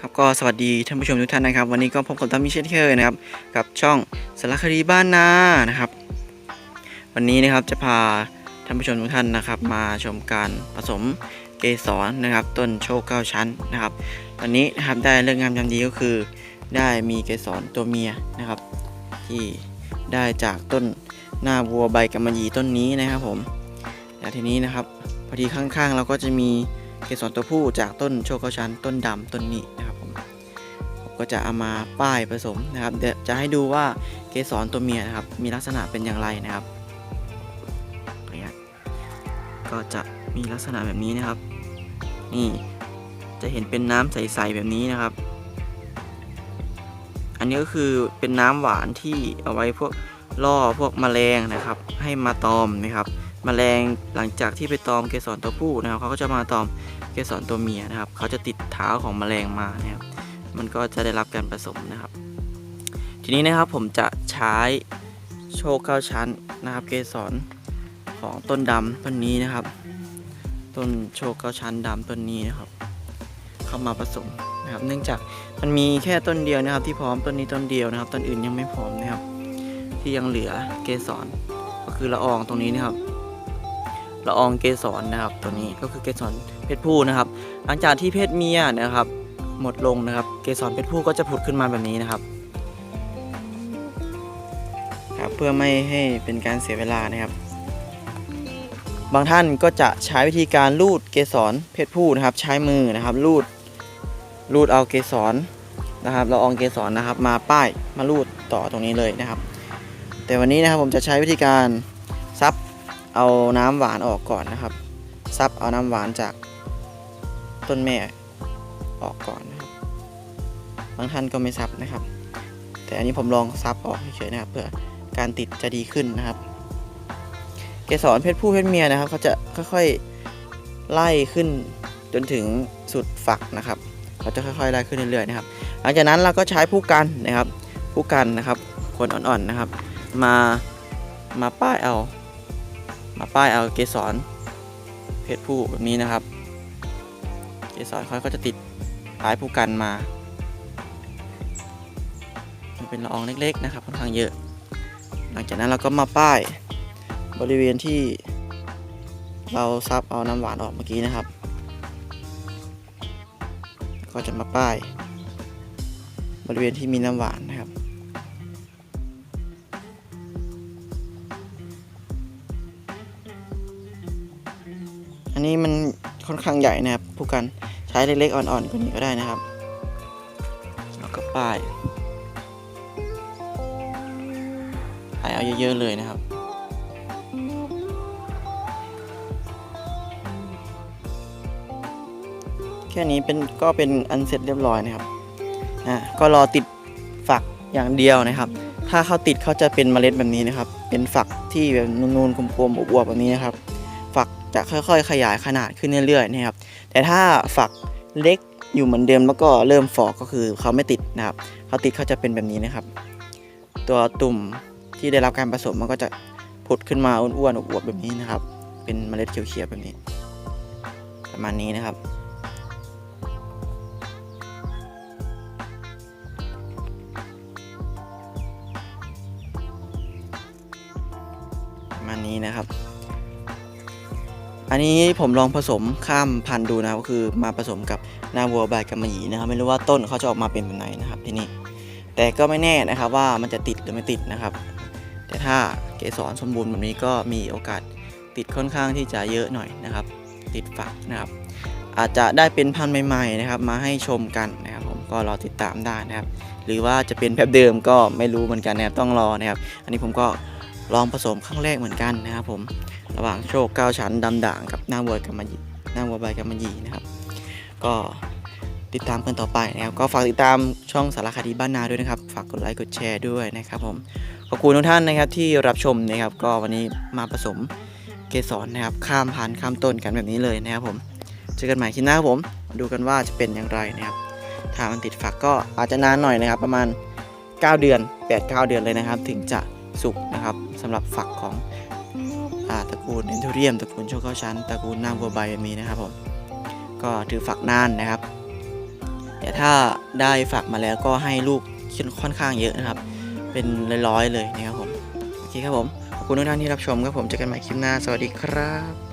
ครับก็สวัสดีท่านผู้ชมทุกท่านนะครับ วันนี้ก็พบกับตามิเชนเคยนะครับ กับช่องสารคดีบ้านนานะครับ วันนี้นะครับจะพาท่านผู้ชมทุกท่านนะครับ มาชมการผสมเกสรนะครับ ต้นโชคเก้าชั้นนะครับตอนนี้นะครับได้เรื่องงามยามดีก็คือ ได้มีเกสรตัวเมียนะครับ ที่ได้จากต้นหน้าวัวใบกำมะหยี่ต้นนี้นะครับผมแล้วทีนี้นะครับพอดีข้างๆ เราก็จะมีเกสรตัวผู้จากต้นโชคเก้าชั้น ต้นดำต้นนี้นะครับ ก็จะเอามาป้ายผสมนะครับ เดี๋ยวจะให้ดูว่าเกสรตัวเมียนะครับ มีลักษณะเป็นอย่างไรนะครับขออนุญาตก็จะมีลักษณะแบบนี้นะครับ นี่จะเห็นเป็นน้ำใสๆแบบนี้นะครับ อันนี้ก็คือเป็นน้ำหวานที่เอาไว้พวกล่อพวกแมลงนะครับ ให้มาตอมนะครับแมลงหลังจากที่ไปตอมเกสรตัวผู้นะครับเขาก็จะมาตอมเกสรตัวเมียนะครับ เขาจะติดเท้าของแมลงมานะครับ มันก็จะได้รับการผสมนะครับ ทีนี้นะครับผมจะใช้โชคเก้าชั้นนะครับ เกสรของต้นดำต้นนี้นะครับ ต้นโชคเก้าชั้นดำต้นนี้นะครับ เข้ามาผสมนะครับ เนื่องจากมันมีแค่ต้นเดียวนะครับ ที่พร้อมต้นนี้ต้นเดียวนะครับ ต้นอื่นยังไม่พร้อมนะครับ ที่ยังเหลือเกสรก็คือละอองตรงนี้นะครับละอองเกสรนะครับ ตัวนี้ก็คือเกสรเพศผู้นะครับ หลังจากที่เพศเมียนะครับ หมดลงนะครับ เกสรเพศผู้ก็จะผุดขึ้นมาแบบนี้นะครับ ครับเพื่อไม่ให้เป็นการเสียเวลานะครับ บางท่านก็จะใช้วิธีการลูดเกสรเพศผู้นะครับ ใช้มือนะครับลูดลูดเอาเกสรนะครับละอองเกสรนะครับ มาป้ายมาลูดต่อตรงนี้เลยนะครับ แต่วันนี้นะครับผมจะใช้วิธีการซับเอาน้ำหวานออกก่อนนะครับซับเอาน้ำหวานจากต้นแม่ ออกก่อนนะครับบางท่านก็ไม่ซับนะครับ แต่อันนี้ผมลองซับออกเฉยๆนะครับ เพื่อการติดจะดีขึ้นนะครับ เกสรเพศผู้เพศเมียนะครับเขาจะค่อยๆไล่ขึ้นจนถึงสุดฝักนะครับเขาจะค่อยๆไล่ขึ้นเรื่อยๆนะครับ หลังจากนั้นเราก็ใช้ผู้กันนะครับ ผู้กันนะครับ คนอ่อนๆนะครับ มามาป้ายเอา มาป้ายเอาเกสรเพศผู้แบบนี้นะครับ เกสรเขาก็จะติด ปลายผู้กันมา มันเป็นละอองเล็กๆนะครับค่อนข้างเยอะ หลังจากนั้นเราก็มาป้ายบริเวณที่เราซับเอาน้ำหวานออกเมื่อกี้นะครับ ก็จะมาป้าย บริเวณที่มีน้ำหวานนะครับอันนี้มันค่อนข้างใหญ่นะครับผู้กัน ใช้เล็กๆอ่อนๆกว่านี้ก็ได้นะครับแล้วก็ป้ายป้ายเอาเยอะๆเลยนะครับแค่นี้เป็นก็เป็นอันเสร็จเรียบร้อยนะครับอะก็รอติดฝักอย่างเดียวนะครับ ถ้าเขาติดเขาจะเป็นเมล็ดแบบนี้นะครับ เป็นฝักที่แบบนูนๆกลมๆอวบๆแบบนี้นะครับ ฝักจะค่อยๆ ขยายขนาดขึ้นเรื่อยๆนะครับ แต่ถ้าฝักเล็กอยู่เหมือนเดิมแล้วก็เริ่มฟอกก็คือเขาไม่ติดนะครับเขาติดเขาจะเป็นแบบนี้นะครับ ตัวตุ่มที่ได้รับการผสมมันก็จะผุดขึ้นมาอ้วนๆอวบๆแบบนี้นะครับ เป็นเมล็ดเขียวๆแบบนี้ ประมาณนี้นะครับประมาณนี้นะครับ อันนี้ผมลองผสมข้ามพันธุ์ดูนะครับก็คือมาผสมกับนาวัวใบกำมะหยี่นะครับ ไม่รู้ว่าต้นเขาจะออกมาเป็นแบบไหนนะครับที่นี่แต่ก็ไม่แน่นะครับว่ามันจะติดหรือไม่ติดนะครับ แต่ถ้าเกสรสมบูรณ์แบบนี้ก็มีโอกาสติดค่อนข้างที่จะเยอะหน่อยนะครับ ติดฝักนะครับ อาจจะได้เป็นพันธุ์ใหม่ๆนะครับ มาให้ชมกันนะครับ ผมก็รอติดตามได้นะครับ หรือว่าจะเป็นแบบเดิมก็ไม่รู้เหมือนกันนะครับต้องรอนะครับ อันนี้ผมก็ลองผสมครั้งแรกเหมือนกันนะครับผม ระหว่างโชคเก้าชั้นดำด่างกับหน้าวัวกำมะหยี่หน้าวัวใบกำมะหยี่นะครับ ก็ติดตามกันต่อไปนะครับ ก็ฝากติดตามช่องสารคดีบ้านนาด้วยนะครับ ฝากกดไลค์กดแชร์ด้วยนะครับผมขอบคุณทุกท่านนะครับที่รับชมนะครับ ก็วันนี้มาผสมเกสรนะครับ ข้ามพันข้ามต้นกันแบบนี้เลยนะครับผมเจอกันใหม่คลิปหน้าครับผม ดูกันว่าจะเป็นอย่างไรนะครับถ้ามันติดฝักก็อาจจะนานหน่อยนะครับ ประมาณ 9 เดือน 8-9 เดือนเลยนะครับ ถึงจะสุกนะครับสำหรับฝักของ ตระกูลเอนโทเรียมตระกูลโชคเข้าชั้นตระกูลนางบัวใบมีนะครับผมก็ถือฝักนานนะครับ แต่ถ้าได้ฝักมาแล้วก็ให้ลูกค่อนข้างเยอะนะครับ เป็นร้อยๆเลยนะครับผมโอเคครับผมขอบคุณทุกท่านที่รับชมครับผมเจอกันใหม่คลิปหน้าสวัสดีครับ